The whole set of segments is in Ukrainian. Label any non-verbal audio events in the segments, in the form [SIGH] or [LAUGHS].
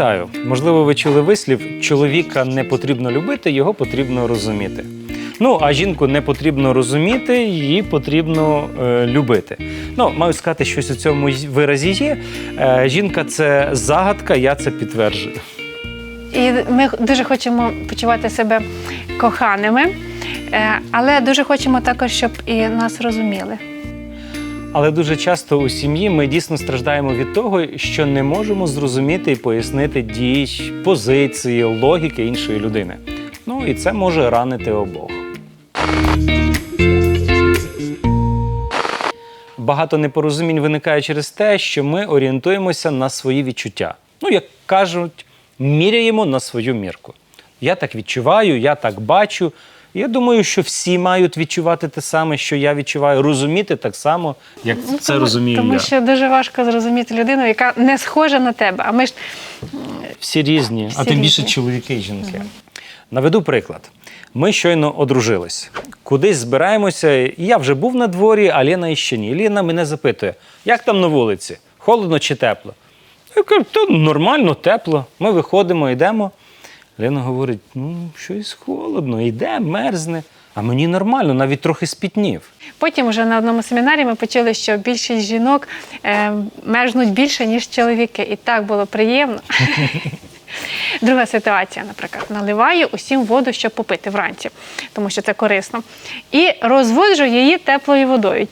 Пам'ятаю, можливо, ви чули вислів: чоловіка не потрібно любити, його потрібно розуміти. Ну, а жінку не потрібно розуміти, її потрібно е, любити. Ну, маю сказати, щось у цьому виразі є. Е, жінка це загадка, я це підтверджую. І ми дуже хочемо почувати себе коханими, е, але дуже хочемо також, щоб і нас розуміли. Але дуже часто у сім'ї ми дійсно страждаємо від того, що не можемо зрозуміти і пояснити дій, позиції, логіки іншої людини. Ну і це може ранити обох. Багато непорозумінь виникає через те, що ми орієнтуємося на свої відчуття. Ну, як кажуть, міряємо на свою мірку. Я так відчуваю, я так бачу. Я думаю, що всі мають відчувати те саме, що я відчуваю, розуміти так само, як це тому, розумію тому я. що дуже важко зрозуміти людину, яка не схожа на тебе. А ми ж Всі різні, а тим більше різні. чоловіки і жінки. Наведу приклад. Ми щойно одружились. Кудись збираємося. Я вже був на дворі, а Лена іще ні. Лена мене запитує, як там на вулиці? Холодно чи тепло? Я кажу, то нормально, тепло. Ми виходимо, йдемо. Лена говорить: ну, щось холодно, йде, мерзне. А мені нормально, навіть трохи спітнів. потім вже на одному семінарі ми почули, що більшість жінок е, мерзнуть більше, ніж чоловіки. І так було приємно. [LAUGHS] Друга ситуація, наприклад, наливаю усім воду, щоб попити вранці, тому що це корисно. І розводжу її теплою водою.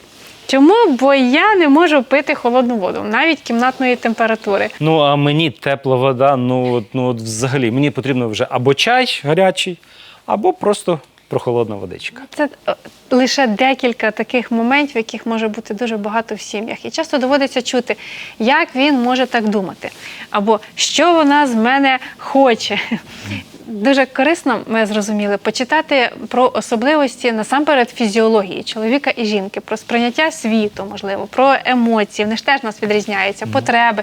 Чому? Бо я не можу пити холодну воду, навіть кімнатної температури. Ну, а мені тепла вода, ну, от, ну от взагалі, мені потрібно вже або чай гарячий, або просто прохолодна водичка. Це е, лише декілька таких моментів, яких може бути дуже багато в сім'ях. І часто доводиться чути, як він може так думати, або що вона з мене хоче. Дуже корисно, ми зрозуміли, почитати про особливості насамперед фізіології чоловіка і жінки, про сприйняття світу, можливо, про емоції. Вони ж теж нас відрізняються, потреби.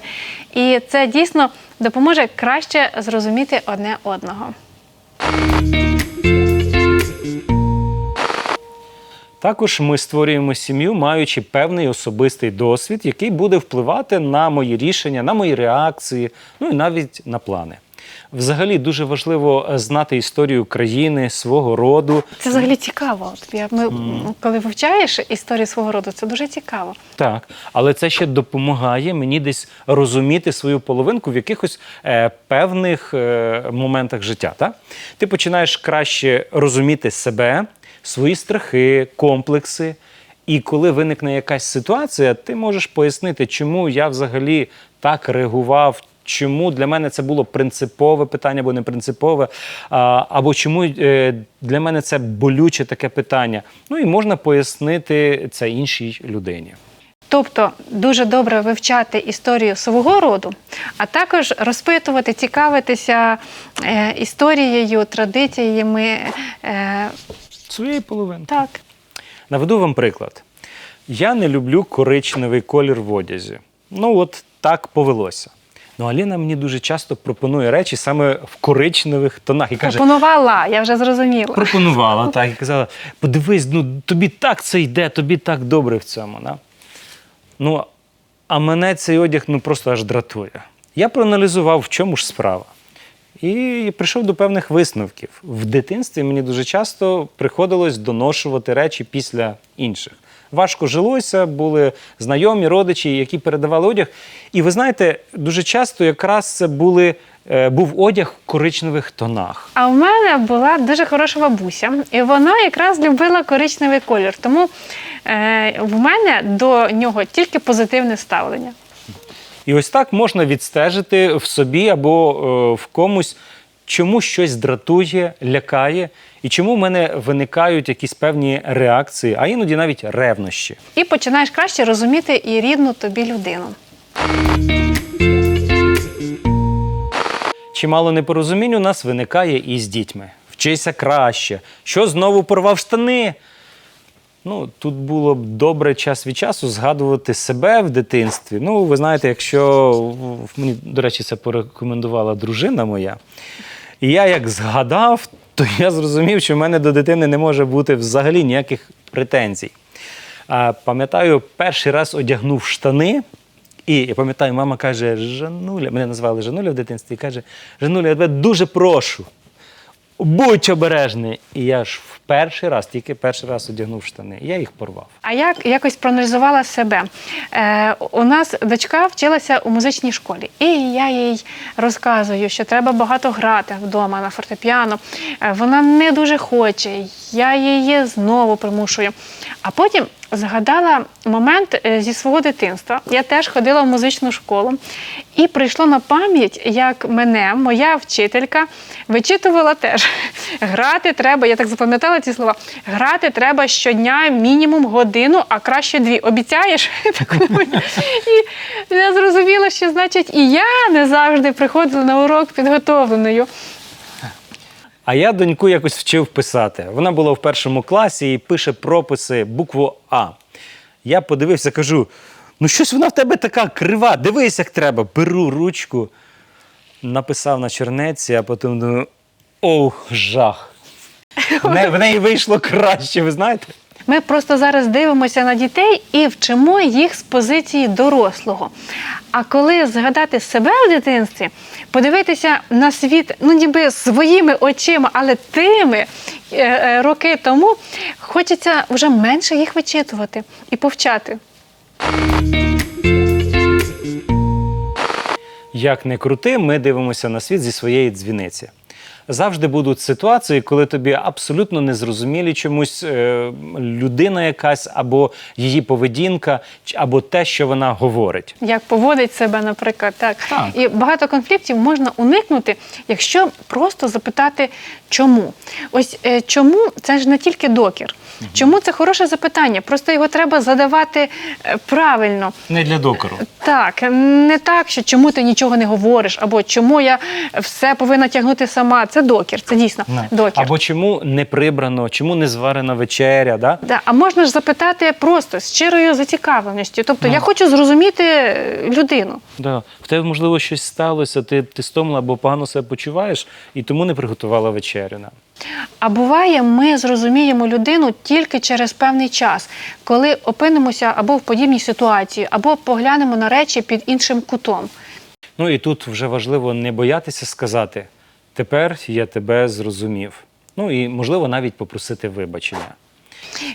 І це дійсно допоможе краще зрозуміти одне одного. Також ми створюємо сім'ю, маючи певний особистий досвід, який буде впливати на мої рішення, на мої реакції, ну і навіть на плани. Взагалі дуже важливо е, знати історію країни, свого роду. Це взагалі цікаво. От я, ми, Коли вивчаєш історію свого роду, це дуже цікаво. Так, але це ще допомагає мені десь розуміти свою половинку в якихось е, певних е, моментах життя. Так? Ти починаєш краще розуміти себе, свої страхи, комплекси. І коли виникне якась ситуація, ти можеш пояснити, чому я взагалі так реагував. Чому для мене це було принципове питання або не принципове, а, або чому е, для мене це болюче таке питання. Ну і можна пояснити це іншій людині. Тобто дуже добре вивчати історію свого роду, а також розпитувати, цікавитися е, історією, традиціями. Е, Своєї половини. так. Наведу вам приклад. Я не люблю коричневий колір в одязі. Ну, от так повелося. Ну, Аліна мені дуже часто пропонує речі саме в коричневих тонах. І каже, Пропонувала, я вже зрозуміла. пропонувала [LAUGHS] так, і казала: подивись, ну тобі так це йде, тобі так добре в цьому. Да? Ну, а мене цей одяг ну, просто аж дратує. Я проаналізував, в чому ж справа. І прийшов до певних висновків. В дитинстві мені дуже часто приходилось доношувати речі після інших. Важко жилося, були знайомі, родичі, які передавали одяг. І ви знаєте, дуже часто якраз це були, е, був одяг в коричневих тонах. А в мене була дуже хороша бабуся, і вона якраз любила коричневий колір. Тому е, в мене до нього тільки позитивне ставлення. І ось так можна відстежити в собі або е, в комусь, чому щось дратує, лякає, і чому в мене виникають якісь певні реакції, а іноді навіть ревнощі. І починаєш краще розуміти і рідну тобі людину. Чимало непорозумінь у нас виникає і з дітьми. Вчися краще. Що знову порвав штани? Ну, тут було б добре час від часу згадувати себе в дитинстві. Ну, ви знаєте, якщо мені, до речі, це порекомендувала дружина моя. І я як згадав, то я зрозумів, що в мене до дитини не може бути взагалі ніяких претензій. А, пам'ятаю, перший раз одягнув штани, І я пам'ятаю, мама каже: Жануля, мене назвали Жануля в дитинстві, і каже: Жануля, я тебе дуже прошу. Будь обережний. І я ж в перший раз, тільки перший раз одягнув штани. Я їх порвав. А як якось проаналізувала себе? Е, у нас дочка вчилася у музичній школі, і я їй розказую, що треба багато грати вдома на фортепіано. Е, вона не дуже хоче, я її знову примушую. А потім згадала момент е, зі свого дитинства. Я теж ходила в музичну школу, і прийшло на пам'ять, як мене моя вчителька вичитувала теж. [LAUGHS] Грати треба, я так запам'ятала ці слова. Грати треба щодня мінімум годину, а краще дві. Обіцяєш? [LAUGHS] І я зрозуміла, що значить і я не завжди приходила на урок підготовленою. А я доньку якось вчив писати. Вона була в першому класі і пише прописи букву А. Я подивився, кажу: ну щось вона в тебе така крива, дивись, як треба. Беру ручку, написав на чернеці, а потім думаю, ох, жах. [LAUGHS] В неї, в неї вийшло краще, ви знаєте? Ми просто зараз дивимося на дітей і вчимо їх з позиції дорослого. А коли згадати себе в дитинстві, подивитися на світ, ну ніби своїми очима, але тими е, е, роки тому, хочеться вже менше їх вичитувати і повчати. Як не крути, ми дивимося на світ зі своєї дзвіниці. Завжди будуть ситуації, коли тобі абсолютно незрозумілі чомусь е, людина якась, або її поведінка, або те, що вона говорить. Як поводить себе, наприклад, так. Так. І багато конфліктів можна уникнути, якщо просто запитати, чому. Ось е, чому це ж не тільки докір. Чому це хороше запитання? Просто його треба задавати е, правильно. Не для докору. Так, не так, що чому ти нічого не говориш, або чому я все повинна тягнути сама. Це докір, це дійсно докір. Або чому не прибрано, чому не зварена вечеря. Да? Да, а можна ж запитати просто з щирою зацікавленістю. Тобто я хочу зрозуміти е, людину. Да. В тебе, можливо, щось сталося, ти, ти стомила або погано себе почуваєш, і тому не приготувала вечерю. Да. А буває, ми зрозуміємо людину тільки через певний час, коли опинимося або в подібній ситуації, або поглянемо на речі під іншим кутом. Ну і тут вже важливо не боятися сказати: тепер я тебе зрозумів. Ну і можливо навіть попросити вибачення.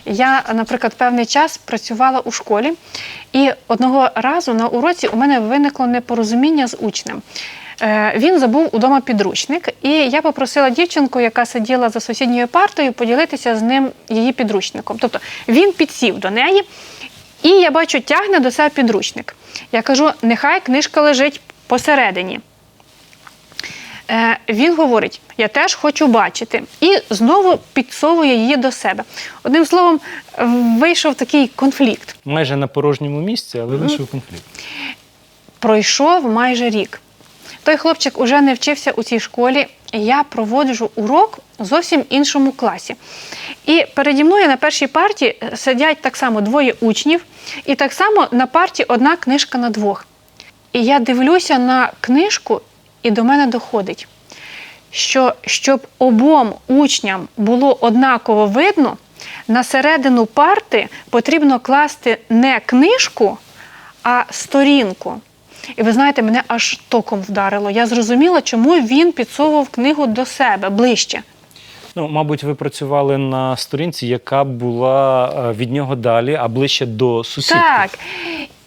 Я, наприклад, певний час працювала у школі, і одного разу на уроці у мене виникло непорозуміння з учнем. Е, Він забув удома підручник, і я попросила дівчинку, яка сиділа за сусідньою партою, поділитися з ним її підручником. Тобто він підсів до неї, і я бачу, тягне до себе підручник. Я кажу: нехай книжка лежить посередині. Е, Він говорить: я теж хочу бачити, і знову підсовує її до себе. Одним словом, вийшов такий конфлікт. Майже на порожньому місці, але вийшов конфлікт. Пройшов майже рік. Той хлопчик уже не вчився у цій школі. Я проводжу урок в зовсім іншому класі. І переді мною на першій парті сидять так само двоє учнів, і так само на парті одна книжка на двох. І я дивлюся на книжку, і до мене доходить, що щоб обом учням було однаково видно, на середину парти потрібно класти не книжку, а сторінку. І ви знаєте, мене аж током вдарило. Я зрозуміла, чому він підсовував книгу до себе ближче. Ну, мабуть, ви працювали на сторінці, яка була е, від нього далі, а ближче до сусідки. Так.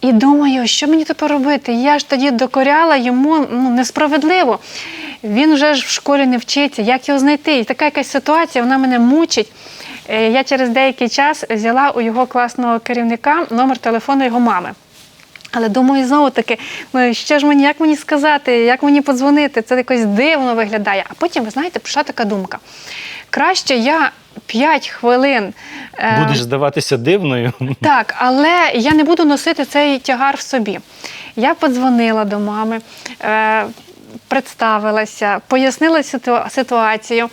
І думаю, що мені тепер робити? Я ж тоді докоряла йому ну, несправедливо. Він вже ж в школі не вчиться, як його знайти? І така якась ситуація, вона мене мучить. Е, Я через деякий час взяла у його класного керівника номер телефону його мами. Але думаю, знову таки, ну що ж мені, як мені сказати, як мені подзвонити? Це якось дивно виглядає. А потім, ви знаєте, прийшла така думка. Краще я 5 хвилин. е, Будеш здаватися дивною. так, але я не буду носити цей тягар в собі. Я подзвонила до мами, е, представилася, пояснила ситуацію.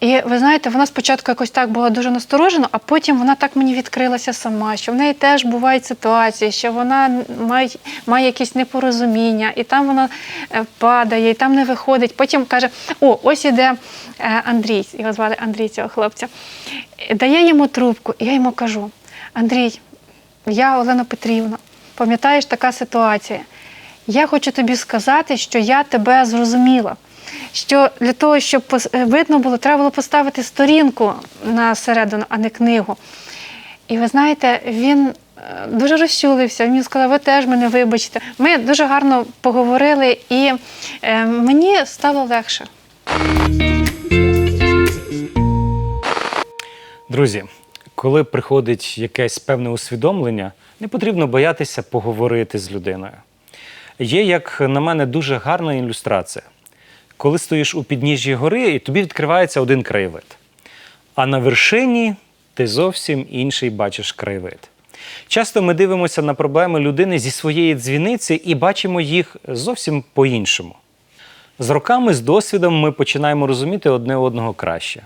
І ви знаєте, вона спочатку якось так була дуже насторожена, а потім вона так мені відкрилася сама, що в неї теж бувають ситуації, що вона має, має якісь непорозуміння, і там вона е, падає, і там не виходить. Потім каже: О, ось іде е, Андрій, його звали Андрій, цього хлопця. Дає йому трубку, і я йому кажу: Андрій, я Олена Петрівна. пам'ятаєш така ситуація. Я хочу тобі сказати, що я тебе зрозуміла. Що для того, щоб е, видно було, треба було поставити сторінку на середину, а не книгу. І ви знаєте, він е, дуже розчулився. Він мені сказав, ви теж мене вибачте. Ми дуже гарно поговорили, і е, мені стало легше. Друзі, коли приходить якесь певне усвідомлення, не потрібно боятися поговорити з людиною. Є, як на мене, дуже гарна ілюстрація. Коли стоїш у підніжжі гори, і тобі відкривається один краєвид. А на вершині ти зовсім інший бачиш краєвид. Часто ми дивимося на проблеми людини зі своєї дзвіниці і бачимо їх зовсім по-іншому. З роками, з досвідом ми починаємо розуміти одне одного краще.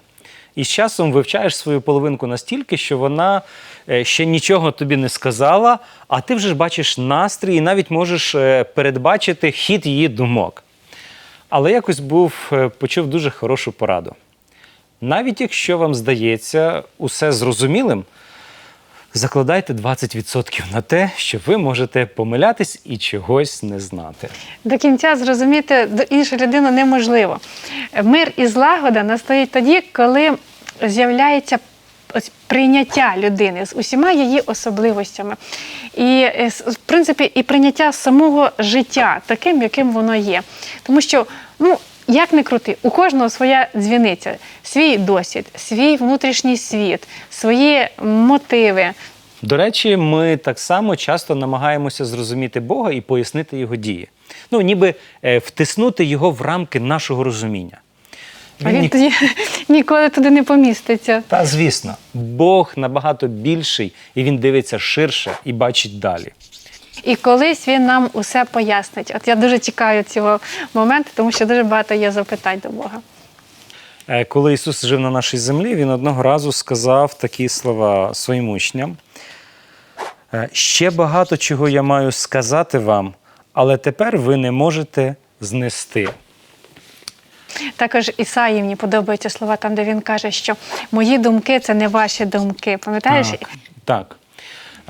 І з часом вивчаєш свою половинку настільки, що вона е, ще нічого тобі не сказала, а ти вже ж бачиш настрій і навіть можеш е, передбачити хід її думок. Але якось був, е, почув дуже хорошу пораду. Навіть якщо вам здається усе зрозумілим, закладайте 20% на те, що ви можете помилятись і чогось не знати. До кінця зрозуміти іншу людину неможливо. Мир і злагода настають тоді, коли з'являється ось прийняття людини з усіма її особливостями. І, е, в принципі, і прийняття самого життя таким, яким воно є. Тому що, ну, як не крути, у кожного своя дзвіниця, свій досвід, свій внутрішній світ, свої мотиви. До речі, ми так само часто намагаємося зрозуміти Бога і пояснити його дії. Ну, ніби е, втиснути його в рамки нашого розуміння. А він тоді [LAUGHS] ніколи туди не поміститься. Та звісно, Бог набагато більший, і він дивиться ширше і бачить далі. І колись він нам усе пояснить. От я дуже чекаю цього моменту, тому що дуже багато є запитань до Бога. Е, Коли Ісус жив на нашій землі, Він одного разу сказав такі слова своїм учням. «Е, Ще багато чого я маю сказати вам, але тепер ви не можете знести. Також Ісаї мені подобаються слова там, де він каже, що мої думки це не ваші думки. Пам'ятаєш? Так, так.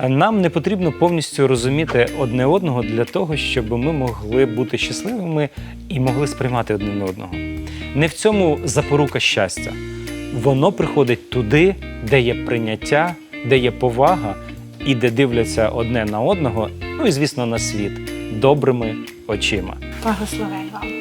Нам не потрібно повністю розуміти одне одного для того, щоб ми могли бути щасливими і могли сприймати один одного. Не в цьому запорука щастя. Воно приходить туди, де є прийняття, де є повага і де дивляться одне на одного, ну і звісно на світ добрими очима. Благословень вам.